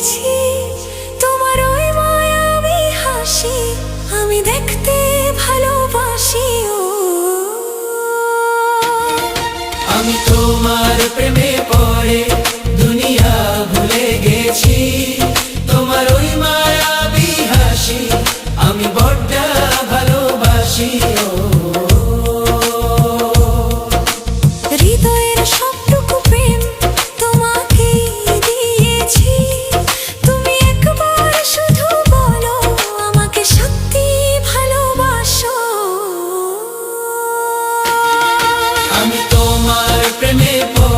দেখেছি তোমার ওই মায়াবী হাসি আমি দেখতে ভালোবাসি ও। আমি তোমার প্রেম tremer por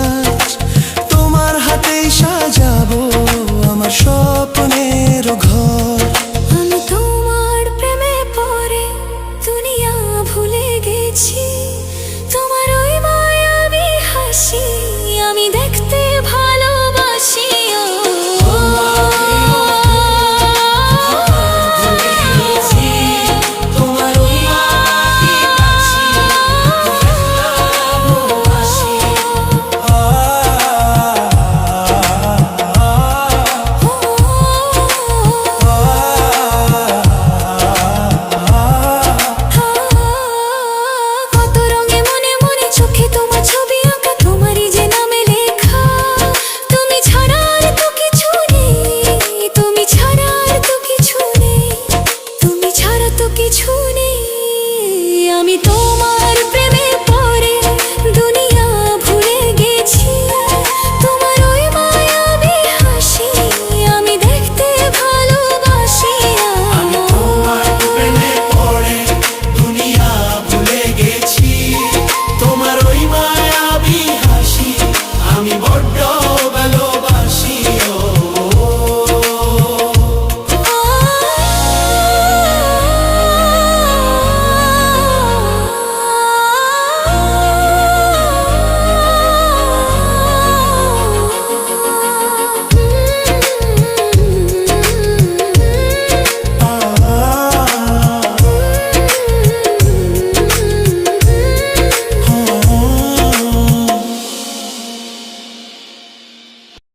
কিছু নেই আমি তোমার প্রেমে